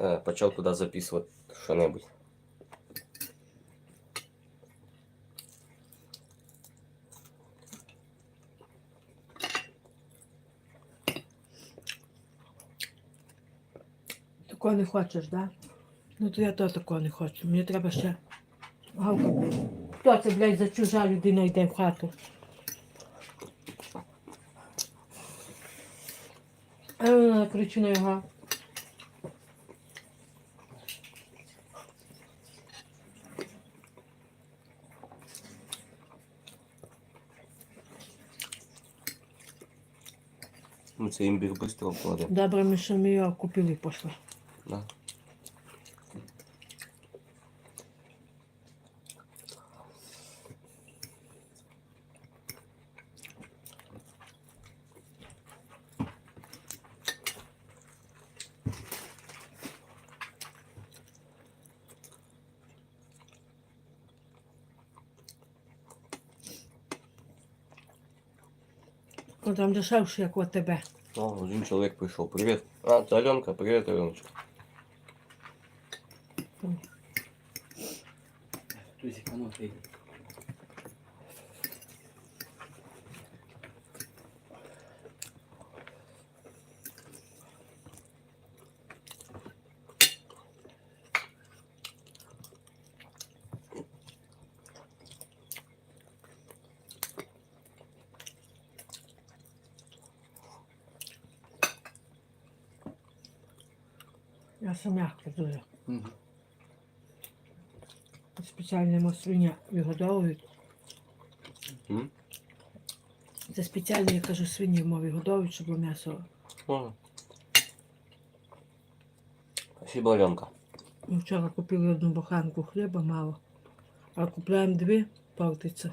е, почав туди записувати що-небудь. Такого не хочеш, да? Ну то я то такого не хочу. Мені треба ще блядь. Хто це, блядь, за чужа людина йде в хату? А ну накричу на його. Це імбір швидко вкладе. Добре, що ми його купили і пішли. Да. Там дешевше, як у тебе. О, один человек пришел. Привет. А, это Аленка. Привет, Аленочка. Тузик, а ну ты. Я м'яко дуже. Угу. Спеціальними свиня вигодовують. М? Це спеціально, я кажу, свині мові годовують, щоб м'ясо. О. Спасибо, Альонка. Ми вчора купили одну буханку хліба мало, а купляємо дві палтиця.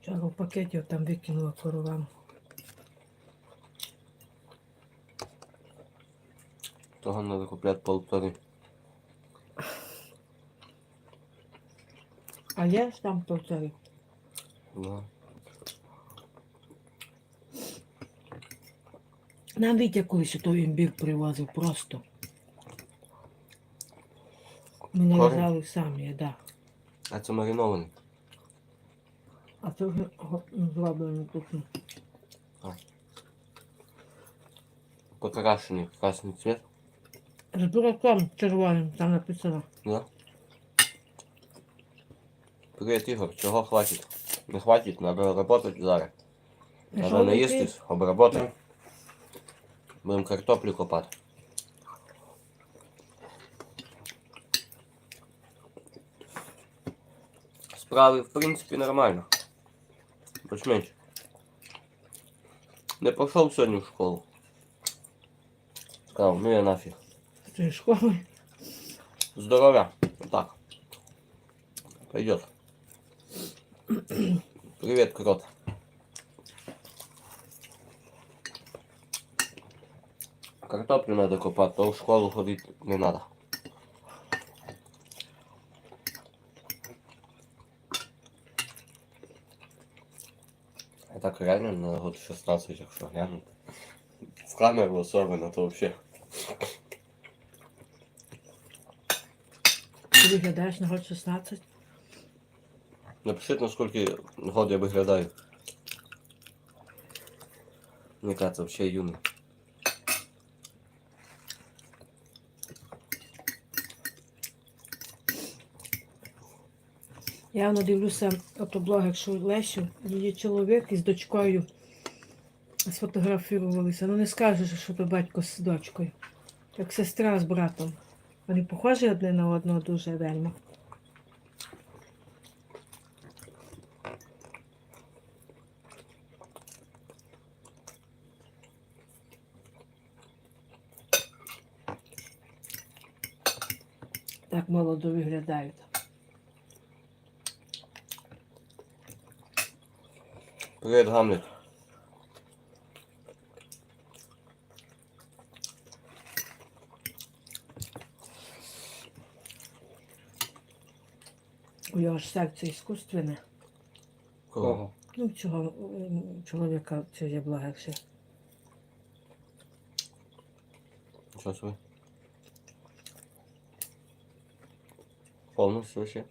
Вчора в пакеті там викинула коровам. Того надо купляти полтори. А є ж там полтори. Да. Нам Вітя колись той імбір привозив просто. Ми нарізали самі, так. Да. А це маринований. А це вже го- зроблено тут. Покрашений красний цвет. З бураком червоним там написано. Да. Привіт, Ігор. Чого хватить? Не хватить, надо работать зараз. І Надо що наїстись, обработати. Будемо картоплю копати. Справи, в принципі, нормально. Більш-менш. Не пішов сьогодні в школу. Сказав, ну я нафіг. З цієї школи. Здоровья. Вот так. Пойдет. Привет, крот. Картоплю надо копать, то в школу ходить не надо. А так реально на год 16, якщо глянути. В камеру особенно, то вообще. Виглядаєш на год 16. Напишіть, наскільки год я виглядаю. Мені кажется, вообще юний. Я воно дивлюся автоблог, якщо Лесю, її чоловік із дочкою сфотографувалися. Ну не скажеш, що то батько з дочкою. Як сестра з братом. Вони похожі одне на одного дуже вельми. Так молодо виглядають. Привіт, Гамлет. У його ж серце іскусственне. Кого? Ну, цього м, чоловіка, це є блогер ще. Ничего себе. Полностью вообще.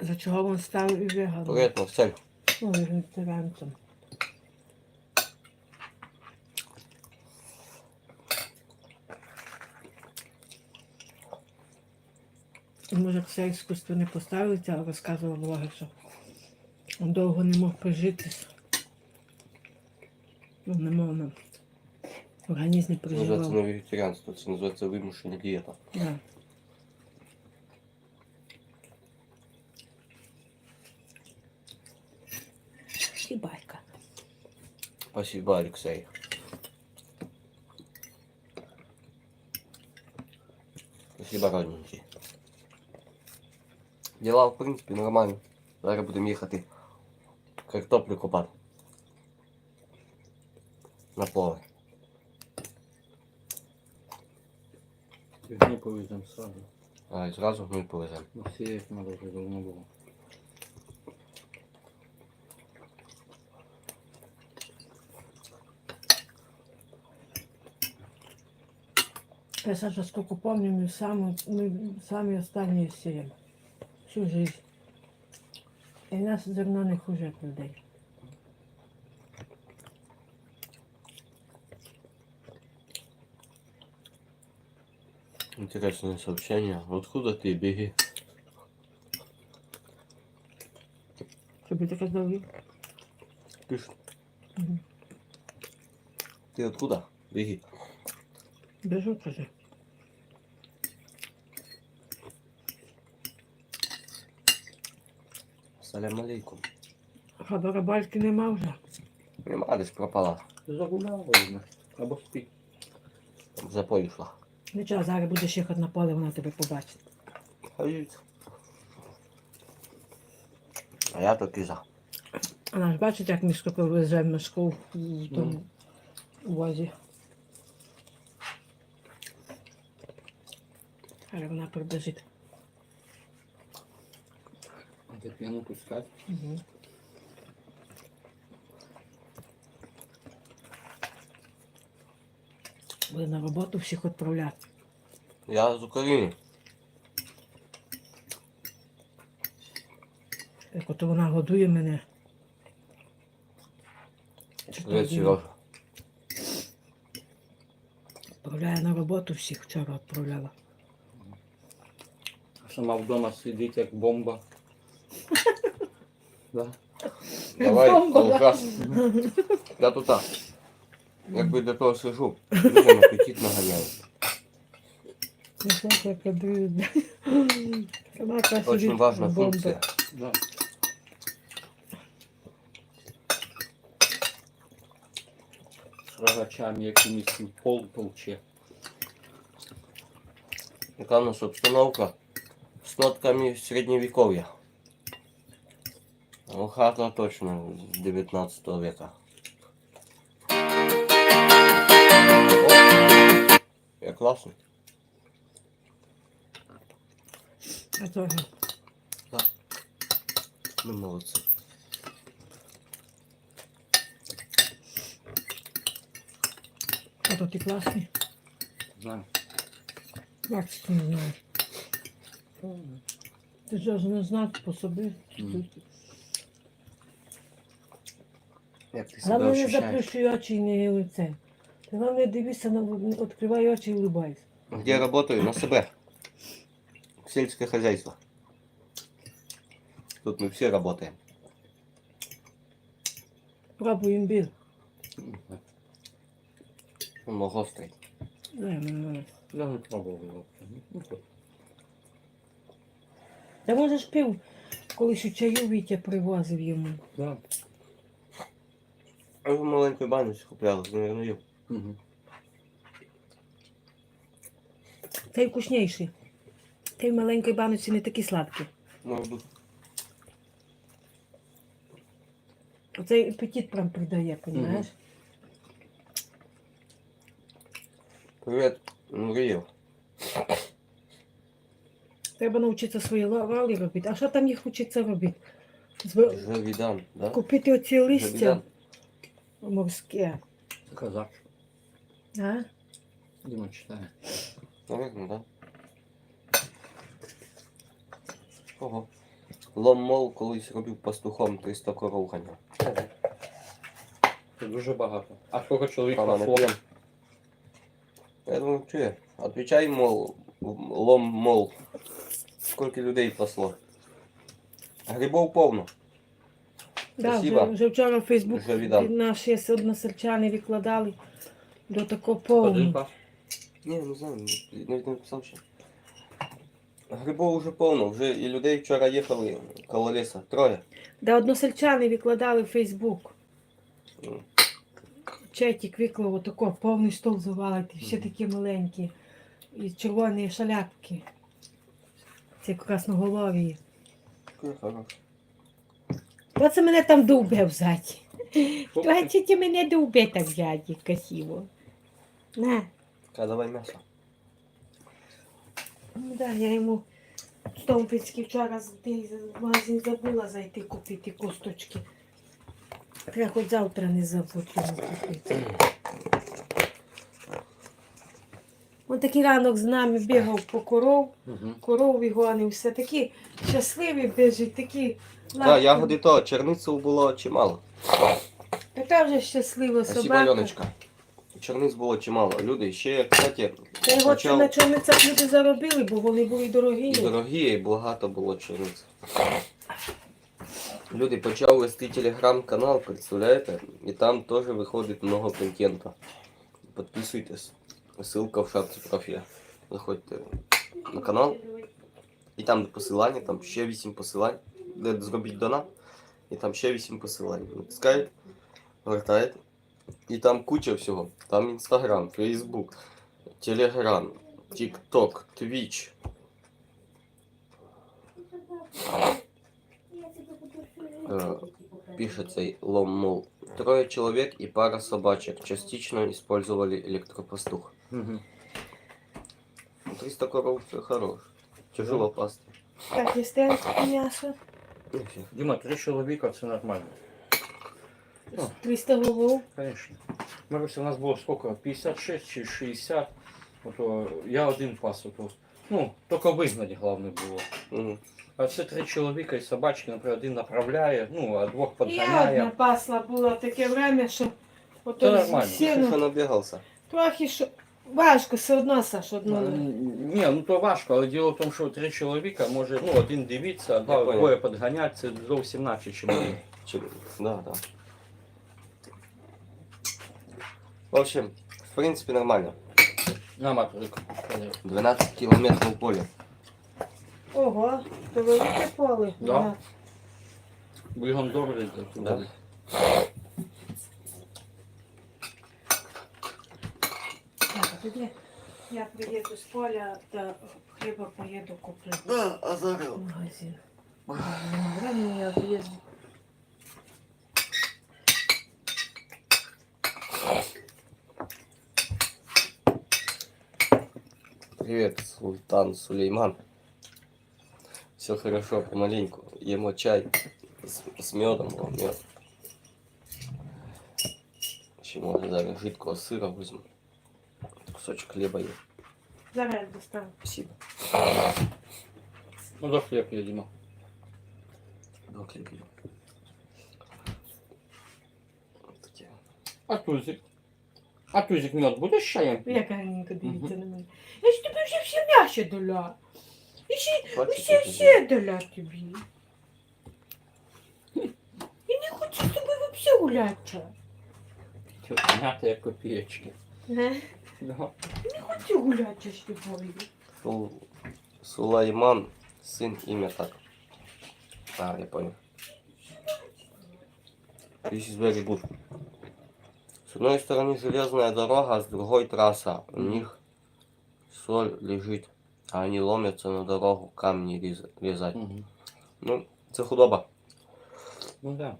За чого він став і вигадав? Приятно, цель. Ну. Може, все іскусство не поставиться, а розказував блогер, що він довго не мог прижитись. Ну, не мог нам. Організм не Це називається проживав. не вегетаріанство, це називається вимушена дієта. Да. І байка. Спасибо, Алексей. Спасибо, родненький. Дела, в принципі, нормально. Зараз будемо їхати картоплю копати. На поле. Их не повезем сразу. А і зразу ми повеземо. Ну, сеять надо уже давно было. Я Саша, сколько помню, мы самые, мы самые останние сеем. Всю жизнь. І нас зерно не хуже як людей. Интересное сообщение. Откуда ты беги? Тобі таке здоров'я? Пишет. Угу. Ты откуда? Беги. Біжу, каже. Салям алейкум. А барабальки нема вже. Нема, десь пропала. Загуляла уже. Або спить. В запой йшла. Нічого, зараз будеш їхати на поле, вона тебе побачить. Ходіть. А я таки за. Вона ж бачить, як ми скільки веземо мішков в тому возі. Зараз вона прибіжить. Это пену пускать. Угу. Буде на роботу всіх відправляти. Я з України. Як от вона годує мене. Привіт, Сережа. Відправляє на роботу всіх вчора відправляла. А Сама вдома сидить як бомба. Да. Давай, Бомба, да. Алкаш. Я тут так. Якби до того сижу, людям апетит наганяю. Очень важна функція. Да. С рогачами якимись пол толче. Яка у нас обстановка з нотками середньовіков'я. Ну, хата точно з 19 века. О, як класно. А то ж, Ми молодці. а то ти класний. Знаю. Як ти не знаєш? Ти ж не знати по собі. Мгм. Як ти себе Головне не ощущаєш? заплющуй очі і не лице. Ти головне дивися, на, відкривай очі і улыбайся. Где я работаю? На себе. Сельское хозяйство. Тут мы все работаем. Пробуй імбір. Он гострый. Дай мені. Я не пробував його. Ну, то. Та може ж пив, колись у чаю Вітя привозив йому. Да. А ви маленьку баночку купляли, наверное, їв. Угу. Цей вкусніший. Цей в маленькій баночці не такий сладкий. Може бути. Оцей апетит прям придає, розумієш? Привіт, Мріїв. Треба навчитися свої ла- робити. А що там їх вчиться робити? Зв- Живідан, да? Купити оці листя Живідан. Морське. Казак. А? Дима читає. Наверно, да. Ого. Ломмол колись робив пастухом 300 коров ганяв. Це дуже багато. А скільки чоловік не п'єм. Я думаю, чує. Отвечай, мол, лом, мол. Скільки людей пасло. Грибов повно. Да, вже, Спасибо. вже вчора в Фейсбук Вже віддам. наші односельчани викладали до такого Один повного. Ні, не знаю, навіть не написав ще. Грибов вже повно, вже і людей вчора їхали коло ліса. Троє. Да, односельчани викладали в Фейсбук. М. Четік виклав отако, повний стол завалити, всі такі маленькі. І червоні шаляпки. Ці красноголові. Такий хороший. Оце мене там довбе взаді. Хлопці, мене довбе так взаді, красиво. На. Давай м'ясо. Ну да, я йому в вчора в магазин забула зайти купити косточки. Треба хоч завтра не забудь йому купити. Он такий ранок з нами бігав по коров, Мгм. коров вигонив, все такі щасливі біжить, такі Так, ягоди то, черницю було чимало. Така вже щаслива Спасибо, собака. Альоночка. Черниць було чимало. Люди ще, кстати, Та його почав- на чорницях люди заробили, бо вони були дорогі. і дорогі, і багато було черниць. Люди почали вести телеграм-канал, представляєте? І там теж виходить много контента. Підписуйтесь. Ссылка в шапці профіля. Заходьте на канал. І там де посилання, там ще 8 посилань, де зробіть донат, і там ще 8 посилань. Натискаєте, гортаєте, і там куча всього. Там Інстаграм, Фейсбук, Телеграм, Тікток, Твіч. Е, Пише цей лом, мол. Трое человек и пара собачек частично использовали электропастух. Ну, 300 коров все хорош. Тяжело пасти. Так, їсте м'ясо. Ну. Дима, три чоловіка це нормально. Ну, 300 голов. Конечно. Маруся, у нас було сколько? 56 чи 60. Ото я один пас. Ото. Ну, тільки вигнати головне було. Мгм. А це три чоловіка і собачки, наприклад, один направляє, ну, а двох Я одна підганяє. пасла була таке время, що ото нормально. Що сіно набігався? трохи що. Важко, все одно, Саш, одно. Ну, Ні, ну то важко, але діло в тому, що три чоловіка може, ну, один дивиться, а два понял. двоє підганяти, це зовсім наче, чим один. Чи... Да, да. В общем, в принципе, нормально. На матрику. 12 километров поля. Ого, то велике поле. Да. Бігом добре йде Да. туди. а тоді я приїду з поля та хліба поїду куплю Да, а зараз. в магазин. Времени я приїду. Привет, Султан Сулейман. Все хорошо, помаленьку. Ему чай с, с медом, о, мед. Ще може зараз жидкого сира возьму. Кусочек хлеба є. Зараз я достану. Спасибо. Ну, хліб є, Діма. До хлеба. Вот таке. А тузик? А тузик мед будеш з чаєм? Як гарненько дивіться на мене. Я ж тобі вже всі м'ясо дала. І ще, як все дала тобі. І не хочу з тобою взагалі гуляти. М'ята як копієчки. Не Да. хочу гуляти з тобою. Сул... Сулайман, сын, имя так. А, я понял. This is very good. С одной стороны железная дорога, а с другой трасса. У них соль лежит, а они ломятся на дорогу камни рез- резать. Мгм. Ну, це худоба. Ну да.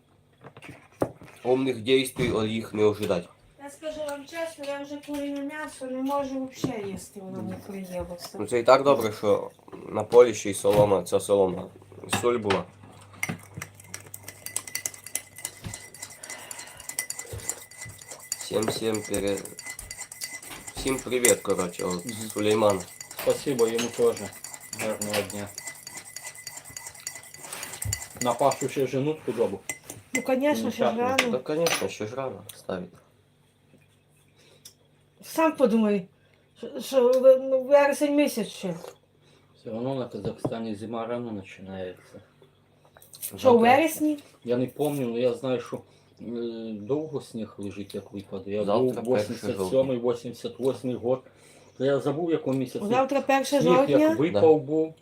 Умных действий от їх не ожидать. Я скажу вам честно, я уже куріне м'ясо не можу вообще їсти, воно не приємося. Ну це і так добре, що на полі ще й солома, ця солома. Соль була. Всем-всем пере... Всем привет, короче, вот Мгм. Сулейман. Спасибо ему тоже. Гарного дня. На пашу пашущую жену худобу. Ну, звісно, ну, ще ж ну, Нічого. рано. Да, конечно, еще ж рано ставить. Сам подумай, що- що ну, вересень місяць ще. Все равно на Казахстане зима рано начинается. Що, у вересні? Я не помню, але я знаю, що е, довго сніг лежить, як випаде. Я був перше 87-й, 88-й год. То я забув, в якому місяці. Завтра 1 Сніг жовтня. як випав був,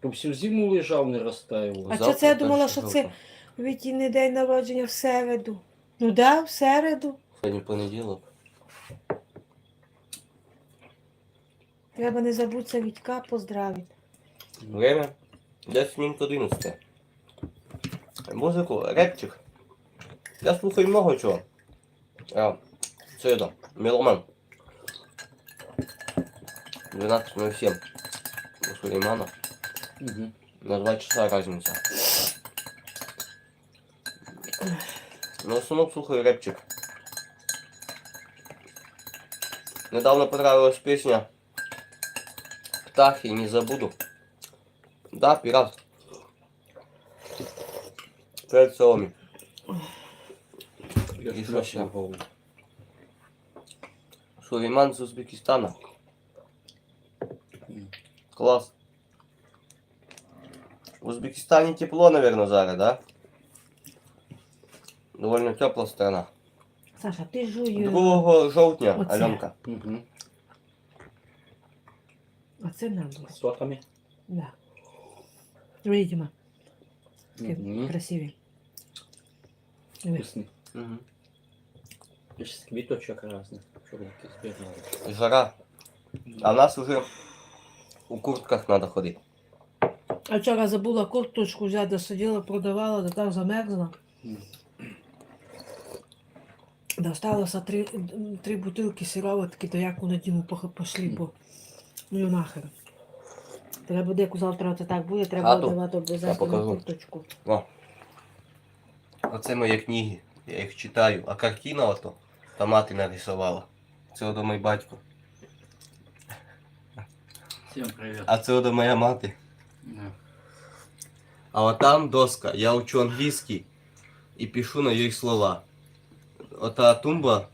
то всю зиму лежав, не розтаював. А що це я думала, що це Вітіний день народження в середу. Ну да, в середу. Сьогодні понеділок. Треба не забутися Вітька поздравити. Время десь минут 11. Музику, репчик. Я слухаю много чого. А, це это, меломан. 12.07 у Сулеймана. Угу. На 2 часа разница. Но в основном слухаю рэпчик. Недавно понравилась песня Птахи не забуду. Да, пират. Перед що ще? голову. Сулейман з Узбекистана. Класс. В Узбекистане тепло, наверное, зараз, да? Довольно тепла страна. Саша, ти жуй. 2 жовтня, Оце. Альонка. Угу. Це нам сотами. Да. Видимо, Угу. красиві. Диви. Вкусний. Угу. І ж квіточок різних. Чорненький збігали. Жара. А в нас уже у куртках надо ходити. А вчора забула курточку взяти, сиділа, продавала, да так замерзла. Мгм. Досталося три, три бутилки сироватки, то як у Надіму пошли, бо ну і нахер. Треба деку завтра це так буде, треба Хату? давати Я обов'язково покажу. курточку. О. Оце мої книги. Я їх читаю. А картина ото. Та мати нарисувала. Це ото мій батько. Всім привіт. А це ото моя мати. Да. А от там доска. Я учу англійський і пишу на їх слова. Ота тумба,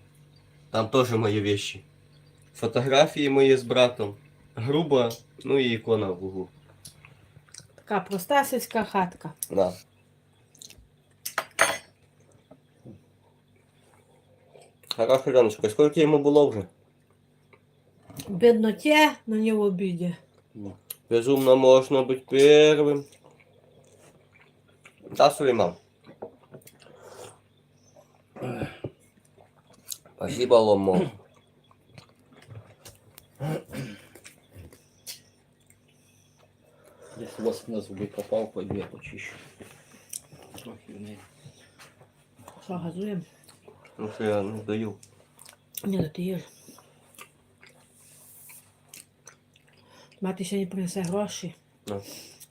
там теж мої вещи. Фотографії мої з братом Груба, ну і ікона в углу. Така проста сільська хатка. Да. Хорошо, Леночка, сколько ему было уже? В бідноті, но не в обіді. Ну, Безумно можно быть первым. Да, Сулейман? Спасибо, Ломо. Если воск на зуби попав, пойду я почищу. Трохи в неї. Що, газуємо? Ну что я не даю. Ні, ну ти їж. Мати сьогодні принесе гроші. Ну.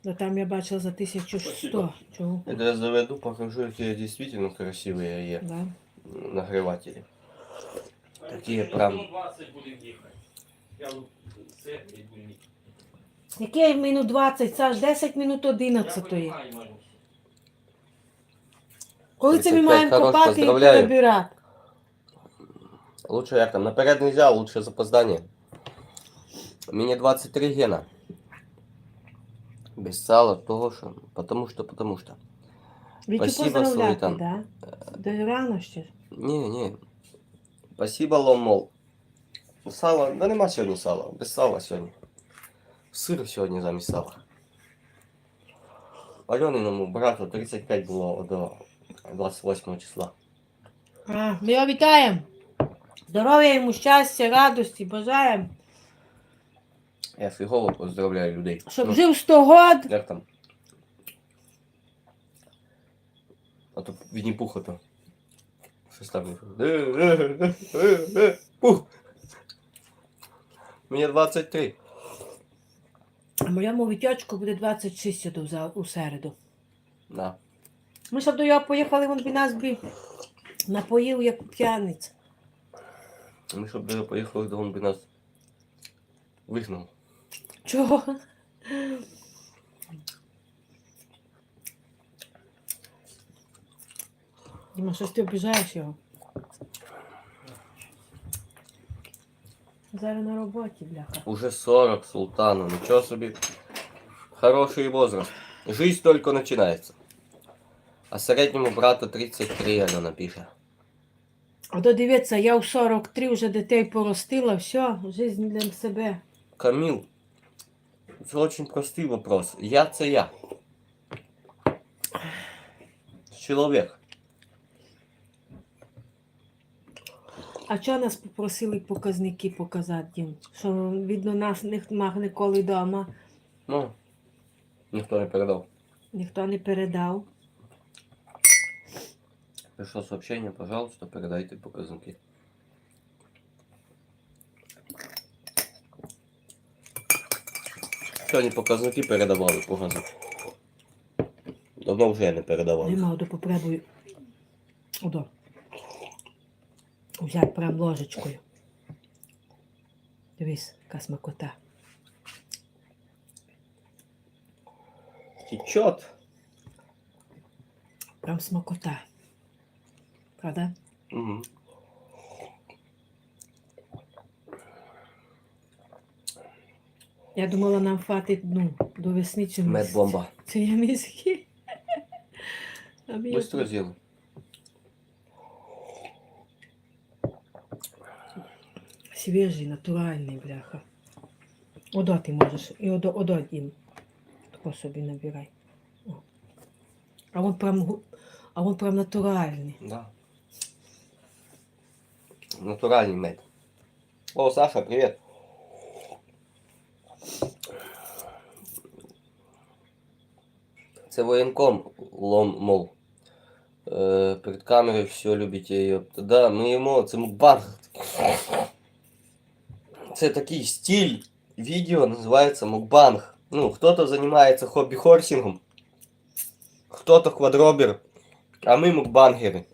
Да там я бачила за 1100. Чого? Это я заведу, покажу, какие действительно красивые Да. нагреватели. Такие прям... 20 будемо їхати. Я це і будемо їхати. Яке минут 20, Саш, 10 минут 11. Коли це ми маємо хорош, копати і поздравляю. перебирати? Лучше як там, наперед нельзя, лучше з опозданням. Мені 23 гена. Без сала, того що, потому що, потому що. Вітю Спасибо, поздравляти, Султан. да? Де рано ще. Ні, ні. Спасибо, ломол. Сало, да нема сьогодні сала. Без сала сьогодні. Сир сьогодні замість. Альониному брату 35 було до 28 числа. А, ми його вітаємо. Здоров'я йому, щастя, радості, бажаємо. Я фігово поздравляю людей. Щоб Ну, жив 100 год. Як там? А то Вінні Пух ото. Щось там. Пух! Мені 23. А моєму вітячку буде 26 до зав- у середу. Да. Ми щоб до його поїхали, він би нас би напоїв, як п'яниць. Ми щоб даже поїхали, то він би нас вигнав. Чого? Діма, щось ти обіжаєш його. Зараз на роботі, бляха. Уже 40 султану, нічого собі. Хороший возраст. Жизнь только начинается. А середньому брату 33, Альона пише. А то дивіться, я в 43 вже дітей поростила, все, жизнь для себе. Камил, це очень простий вопрос. Я це я. Чоловік. А чого нас попросили показники показати їм? Що видно нас нема ніколи вдома, Ну, ніхто не передав. ніхто не передав. Пришло сообщение, пожалуйста, передайте показники. Сьогодні показники передавали по. Давно вже не передавали. Нема, то попробую. Одо. Взяти прям ложечкою. Дивись, яка смакота. Течет. Прям смакота. Правда? Угу. Я думала, нам хватить ну, до весни місяця. Медбомба. Це я мізки. Быстро з'їли. Свіжий, натуральний, бляха. Одо ти можеш. І одо їм. Тако собі набирай. О. А він прям, а він прям натуральний. Да. Натуральний мед. О, Саша, привет. Це воєнком лом, мол. Е, перед камерою все любите її. Да, ми їмо, це мукбанг. Це такий стиль відео називається мукбанг. Ну, хто-то займається хобі-хорсингом, хто-то квадробер, а ми мукбангери.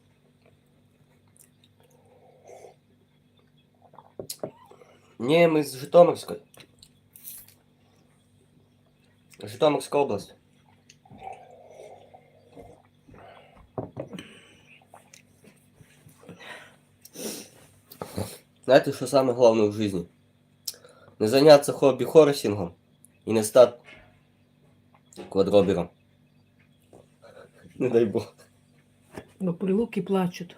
Не, ми з Житомирської. Житомирська область. Знаєте, що саме головне в житті? Не зайнятися хобі хорсингом і не стати квадробером. Не дай Бог. Бо прилуки плачуть.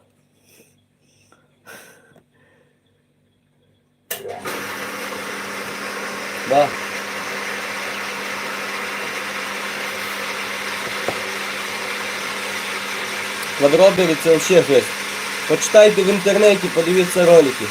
Да. Квадробери це вообще жесть. Почитайте в інтернеті, подивіться ролики.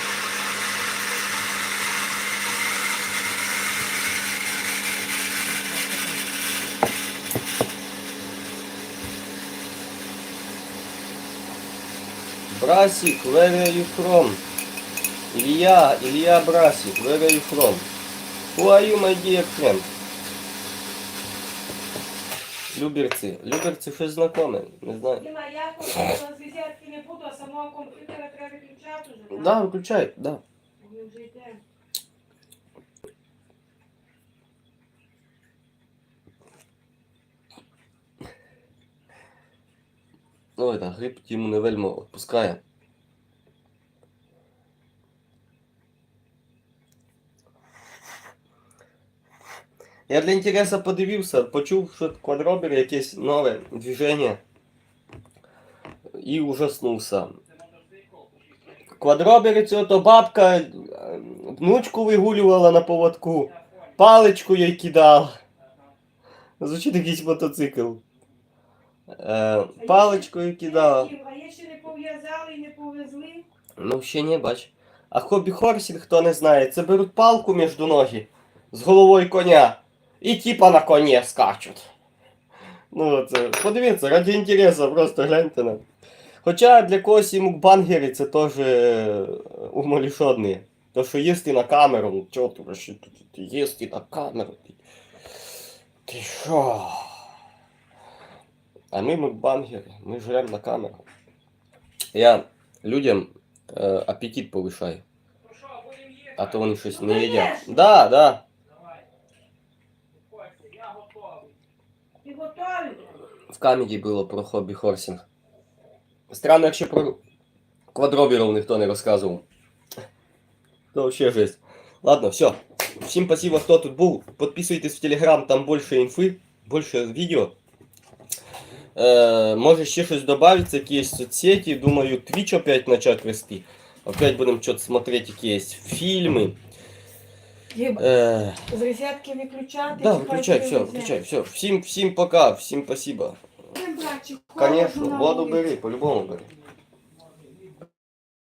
Брасик, where are you from? Илья, Илья Брасик, where are you from? Who are you, my dear friend? Люберці. Люберці щось знакоме, не знаю. Діма, я з візитки не буду, а самого комп'ютера треба виключати вже. Да, виключай, да. Він вже йде. Ну, это, гриб Тіму не вельми. Я для інтересу подивився, почув, що квадробер якесь нове движення. І ужаснувся. Квадробери це то бабка е, внучку вигулювала на поводку, паличку їй кидала. Звучить якийсь мотоцикл. Е, паличкою кидала. А є ще не пов'язали і не повезли. Ну, ще не бач. А хобі хорсінг, хто не знає, це беруть палку між ноги з головою коня і типа на коні скачуть. Ну, це, подивіться, раді інтересу, просто гляньте на. Хоча для когось і мукбангери це теж е, умалішодні. То, що їсти на камеру, ну чого ти їсти на камеру? Ти, ти що? А ми мукбангери, ми жремо на камеру. Я людям е, апетит повишаю. А то вони щось не їдять. Да, да. Ти готовий? В камеді було про хобі хорсінг. Странно, якщо про квадроберов ніхто не розказував. То вообще жесть. Ладно, все. Всім спасибо, хто тут був. Подписуйтесь в Телеграм, там більше інфи, більше відео. Е, може ще щось добавиться, якісь соцсети. Думаю, Twitch опять начать вести. Опять будемо щось смотреть, якісь фільми. Е, З розетки виключати? да, виключай, выключай, все, виключай, все. Всім, всім пока, всім спасибо. Конечно, воду бери, по-любому бери.